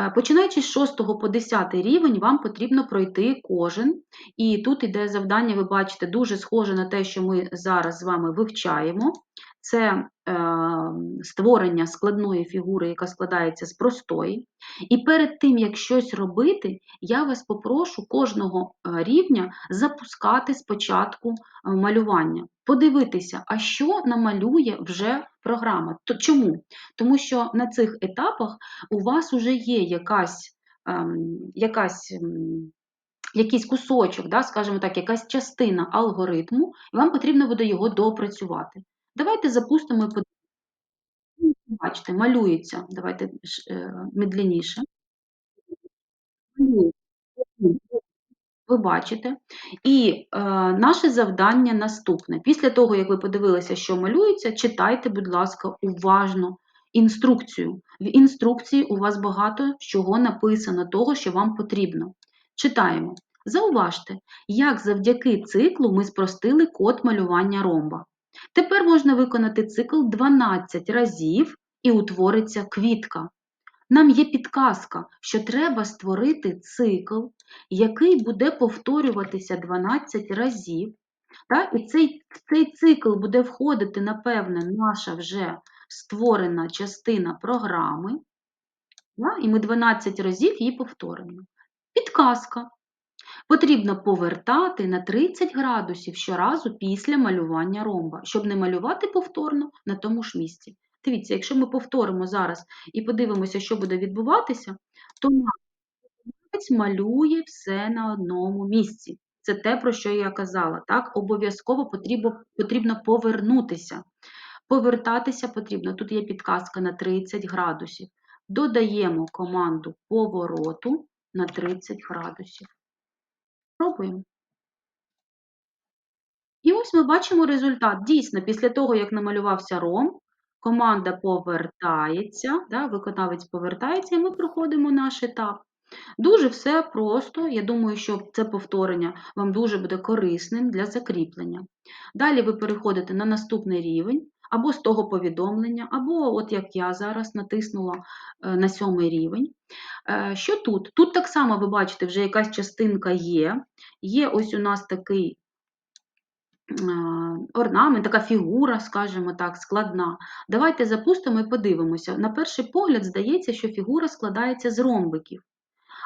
Е, Починаючи з 6 по 10 рівень, вам потрібно пройти кожен. І тут іде завдання, ви бачите, дуже схоже на те, що ми зараз з вами вивчаємо. Це е, створення складної фігури, яка складається з простої. І перед тим, як щось робити, я вас попрошу кожного е, рівня запускати спочатку е, малювання. Подивитися, а що намалює вже програма. Чому? Тому що на цих етапах у вас вже є якась, ем, якась, ем, якийсь кусочок, да, скажімо так, якась частина алгоритму, і вам потрібно буде його допрацювати. Давайте запустимо і подивимося. Бачите, малюється. Давайте е, медленніше. Ви бачите. І е, наше завдання наступне. Після того, як ви подивилися, що малюється, читайте, будь ласка, уважно інструкцію. В інструкції у вас багато чого написано, того, що вам потрібно. Читаємо. Зауважте, як завдяки циклу ми спростили код малювання ромба. Тепер можна виконати цикл 12 разів і утвориться квітка. Нам є підказка, що треба створити цикл, який буде повторюватися 12 разів. Так? І цей, цей цикл буде входити, напевне, наша вже створена частина програми. Так? І ми 12 разів її повторимо. Підказка. Потрібно повертати на 30 градусів щоразу після малювання ромба, щоб не малювати повторно на тому ж місці. Дивіться, якщо ми повторимо зараз і подивимося, що буде відбуватися, то наш малює все на одному місці. Це те, про що я казала. Так? Обов'язково потрібно, потрібно повернутися. Повертатися потрібно. Тут є підказка на 30 градусів. Додаємо команду повороту на 30 градусів. Пробуємо. І ось ми бачимо результат. Дійсно, після того, як намалювався ром, команда повертається, да, виконавець повертається, і ми проходимо наш етап. Дуже все просто. Я думаю, що це повторення вам дуже буде корисним для закріплення. Далі ви переходите на наступний рівень, або з того повідомлення, або, от як я зараз натиснула е, на сьомий рівень. Е, Що тут? Тут так само ви бачите, вже якась частинка є. Є ось у нас такий е, орнамент, така фігура, скажімо так, складна. Давайте запустимо і подивимося. На перший погляд здається, що фігура складається з ромбиків.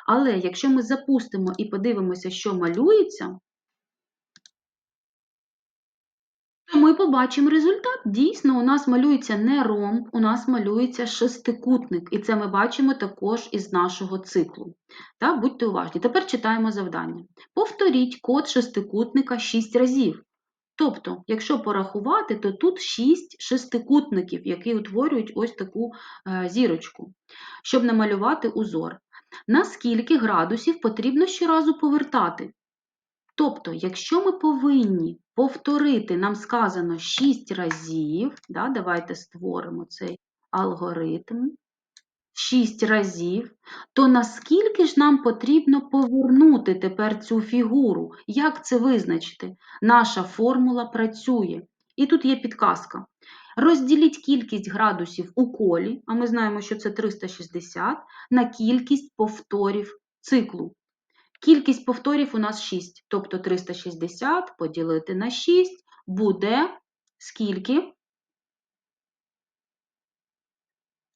Але якщо ми запустимо і подивимося, що малюється, то ми побачимо результат. Дійсно, у нас малюється не ромб, у нас малюється шестикутник. І це ми бачимо також із нашого циклу. Так, будьте уважні. Тепер читаємо завдання. Повторіть код шестикутника 6 разів. Тобто, якщо порахувати, то тут 6 шестикутників, які утворюють ось таку е, зірочку, щоб намалювати узор. На скільки градусів потрібно щоразу повертати? Тобто, якщо ми повинні повторити, нам сказано 6 разів, да, давайте створимо цей алгоритм, 6 разів, то наскільки ж нам потрібно повернути тепер цю фігуру? Як це визначити? Наша формула працює. І тут є підказка. Розділіть кількість градусів у колі, а ми знаємо, що це 360, на кількість повторів циклу. Кількість повторів у нас 6, тобто 360 поділити на 6 буде скільки?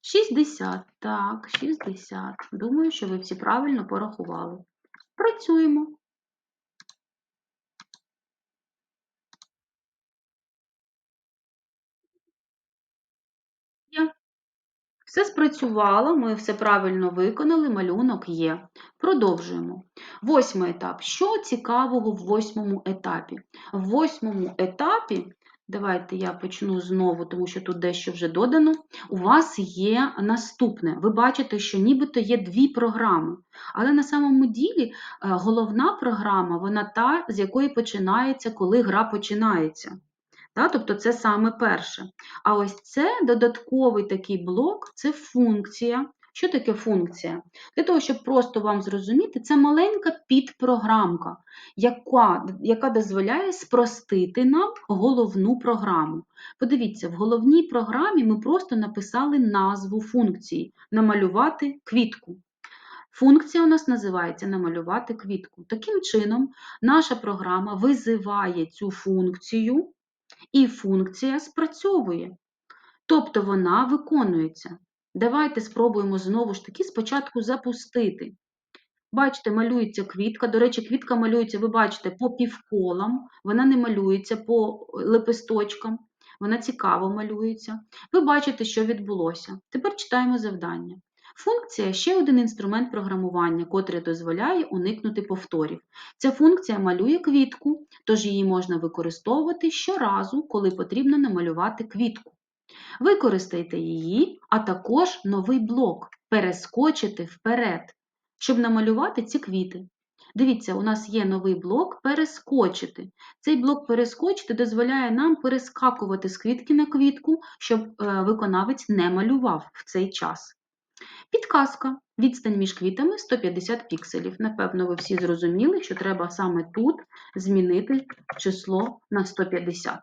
60. Так, 60. Думаю, що ви всі правильно порахували. Працюємо. Все спрацювало, ми все правильно виконали, малюнок є. Продовжуємо. Восьмий етап. Що цікавого в восьмому етапі? В восьмому етапі, давайте я почну знову, тому що тут дещо вже додано. У вас є наступне. Ви бачите, що нібито є дві програми, але на самому ділі е, головна програма, вона та, з якої починається, коли гра починається. Тобто це саме перше. А ось це додатковий такий блок це функція. Що таке функція? Для того, щоб просто вам зрозуміти, це маленька підпрограмка, яка, яка дозволяє спростити нам головну програму. Подивіться, в головній програмі ми просто написали назву функції намалювати квітку. Функція у нас називається намалювати квітку. Таким чином, наша програма визиває цю функцію, і функція спрацьовує. Тобто вона виконується. Давайте спробуємо знову ж таки спочатку запустити. Бачите, малюється квітка. До речі, квітка малюється, ви бачите, по півколам, вона не малюється по лепесточкам, вона цікаво малюється. Ви бачите, що відбулося. Тепер читаємо завдання. Функція ще один інструмент програмування, котрий дозволяє уникнути повторів. Ця функція малює квітку, тож її можна використовувати щоразу, коли потрібно намалювати квітку. Використайте її, а також новий блок перескочити вперед, щоб намалювати ці квіти. Дивіться, у нас є новий блок перескочити. Цей блок перескочити дозволяє нам перескакувати з квітки на квітку, щоб е, виконавець не малював в цей час. Підказка. Відстань між квітами 150 пікселів. Напевно, ви всі зрозуміли, що треба саме тут змінити число на 150.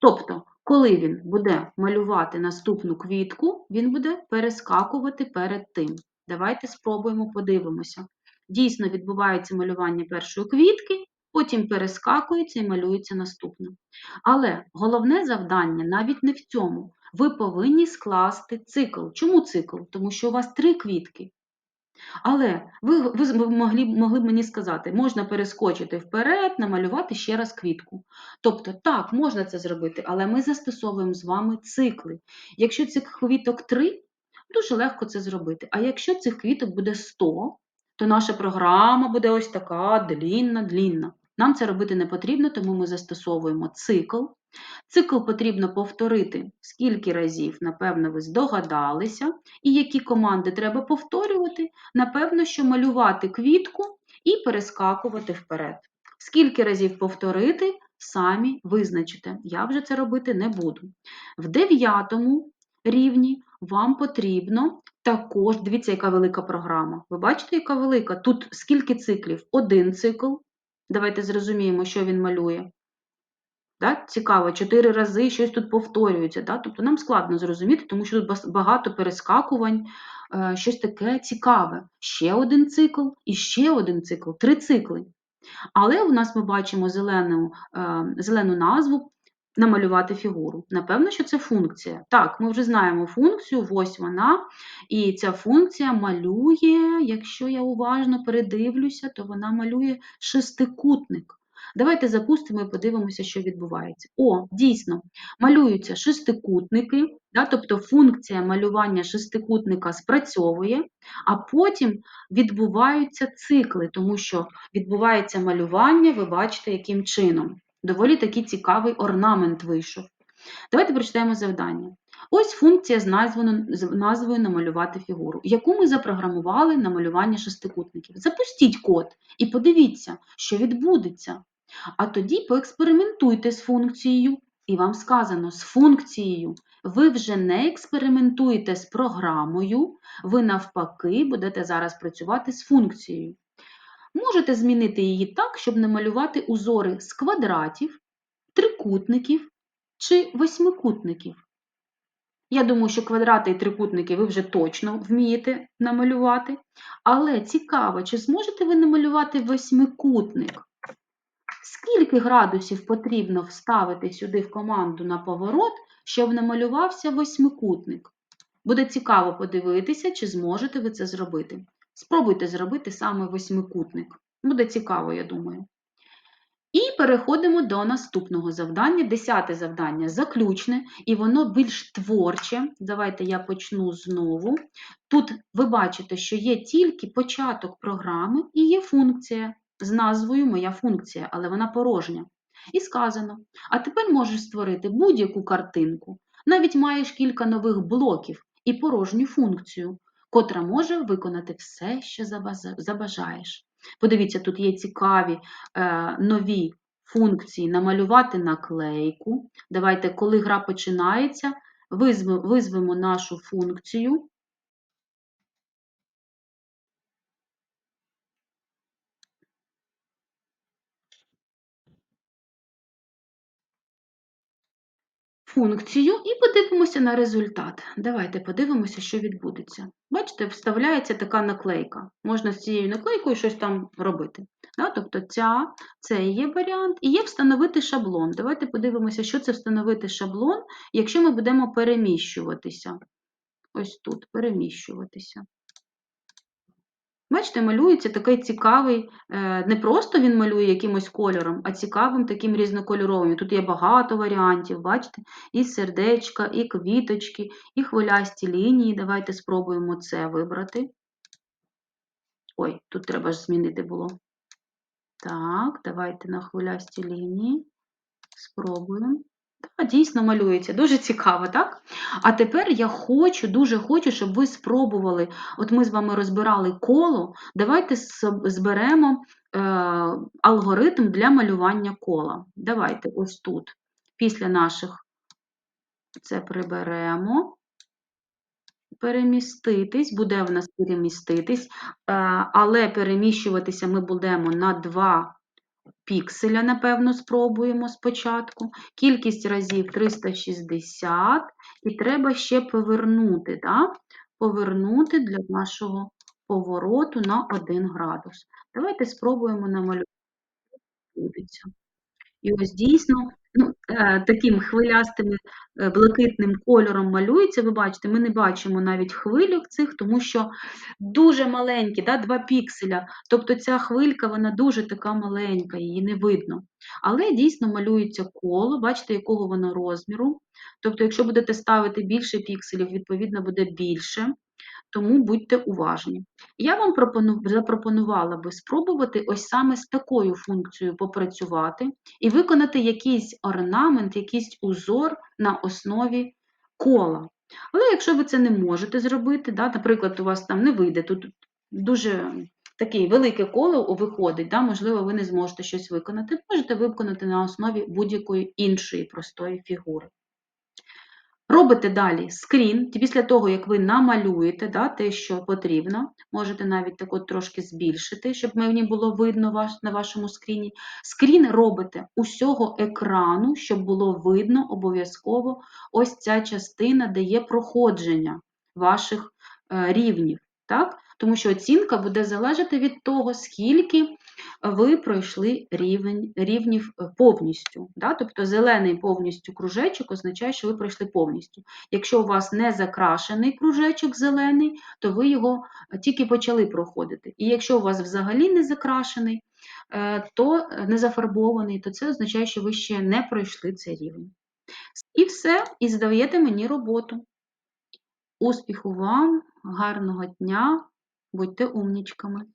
Тобто, коли він буде малювати наступну квітку, він буде перескакувати перед тим. Давайте спробуємо подивимося. Дійсно відбувається малювання першої квітки, потім перескакується і малюється наступна. Але головне завдання навіть не в цьому. Ви повинні скласти цикл. Чому цикл? Тому що у вас три квітки. Але ви ви могли, могли б мені сказати, можна перескочити вперед, намалювати ще раз квітку. Тобто, так, можна це зробити, але ми застосовуємо з вами цикли. Якщо цих квіток 3, дуже легко це зробити. А якщо цих квіток буде 100, то наша програма буде ось така длінна-длінна. Нам це робити не потрібно, тому ми застосовуємо цикл. Цикл потрібно повторити скільки разів, напевно, ви здогадалися, і які команди треба повторювати, напевно, що малювати квітку і перескакувати вперед. Скільки разів повторити, самі визначите. Я вже це робити не буду. В дев'ятому рівні вам потрібно також, дивіться, яка велика програма. Ви бачите, яка велика? Тут скільки циклів? Один цикл. Давайте зрозуміємо, що він малює. Да? Цікаво, чотири рази щось тут повторюється. Да? Тобто нам складно зрозуміти, тому що тут багато перескакувань, е, щось таке цікаве. Ще один цикл і ще один цикл, три цикли. Але у нас ми бачимо зелену, е, зелену назву намалювати фігуру. Напевно, що це функція. Так, ми вже знаємо функцію, ось вона. І ця функція малює, якщо я уважно передивлюся, то вона малює шестикутник. Давайте запустимо і подивимося, що відбувається. О, дійсно, малюються шестикутники, да, тобто функція малювання шестикутника спрацьовує, а потім відбуваються цикли, тому що відбувається малювання, ви бачите, яким чином. Доволі такий цікавий орнамент вийшов. Давайте прочитаємо завдання. Ось функція з назвою, з назвою намалювати фігуру, яку ми запрограмували на малювання шестикутників. Запустіть код і подивіться, що відбудеться. А тоді поекспериментуйте з функцією, і вам сказано, з функцією ви вже не експериментуєте з програмою, ви навпаки будете зараз працювати з функцією. Можете змінити її так, щоб намалювати узори з квадратів, трикутників чи восьмикутників. Я думаю, що квадрати і трикутники ви вже точно вмієте намалювати. Але цікаво, чи зможете ви намалювати восьмикутник? Скільки градусів потрібно вставити сюди в команду на поворот, щоб намалювався восьмикутник? Буде цікаво подивитися, чи зможете ви це зробити. Спробуйте зробити саме восьмикутник. Буде цікаво, я думаю. І переходимо до наступного завдання. Десяте завдання заключне, і воно більш творче. Давайте я почну знову. Тут ви бачите, що є тільки початок програми і є функція з назвою Моя функція, але вона порожня. І сказано: а тепер можеш створити будь-яку картинку. Навіть маєш кілька нових блоків і порожню функцію, котра може виконати все, що забажаєш. Подивіться, тут є цікаві е, нові функції намалювати наклейку. Давайте, коли гра починається, визвемо нашу функцію. Функцію і подивимося на результат. Давайте подивимося, що відбудеться. Бачите, вставляється така наклейка. Можна з цією наклейкою щось там робити. Тобто ця, це є варіант, і є встановити шаблон. Давайте подивимося, що це встановити шаблон, якщо ми будемо переміщуватися. Ось тут переміщуватися. Бачите, малюється такий цікавий, е, не просто він малює якимось кольором, а цікавим таким різнокольоровим. Тут є багато варіантів, бачите? І сердечка, і квіточки, і хвилясті лінії. Давайте спробуємо це вибрати. Ой, тут треба ж змінити було. Так, давайте на хвилясті лінії. Спробуємо. Дійсно малюється, дуже цікаво, так? А тепер я хочу, дуже хочу, щоб ви спробували. От ми з вами розбирали коло, давайте зберемо е, алгоритм для малювання кола. Давайте ось тут, після наших це приберемо. Переміститись, буде в нас переміститись, е, але переміщуватися ми будемо на 2 пікселя, напевно, спробуємо спочатку. Кількість разів 360, і треба ще повернути, да? повернути для нашого повороту на 1 градус. Давайте спробуємо намалювати. І ось дійсно ну, е, таким хвилястим е, блакитним кольором малюється. Ви бачите, ми не бачимо навіть хвилю цих, тому що дуже маленькі, да, 2 пікселя. Тобто ця хвилька вона дуже така маленька, її не видно. Але дійсно малюється коло, бачите, якого воно розміру. Тобто, якщо будете ставити більше пікселів, відповідно, буде більше тому будьте уважні. Я вам запропонувала би спробувати ось саме з такою функцією попрацювати і виконати якийсь орнамент, якийсь узор на основі кола. Але якщо ви це не можете зробити, да, наприклад, у вас там не вийде, тут дуже таке велике коло виходить, да, можливо, ви не зможете щось виконати, можете виконати на основі будь-якої іншої простої фігури. Робите далі скрін, після того, як ви намалюєте да, те, що потрібно, можете навіть так от трошки збільшити, щоб мені було видно ваш, на вашому скріні. Скрін робите усього екрану, щоб було видно обов'язково ось ця частина, де є проходження ваших е, рівнів. Так? Тому що оцінка буде залежати від того, скільки ви пройшли рівень, рівнів е, повністю. Да? Тобто зелений повністю кружечок означає, що ви пройшли повністю. Якщо у вас не закрашений кружечок зелений, то ви його е, тільки почали проходити. І якщо у вас взагалі не закрашений, е, то не зафарбований, то це означає, що ви ще не пройшли цей рівень. І все, і здаєте мені роботу. Успіху вам, гарного дня, будьте умнічками!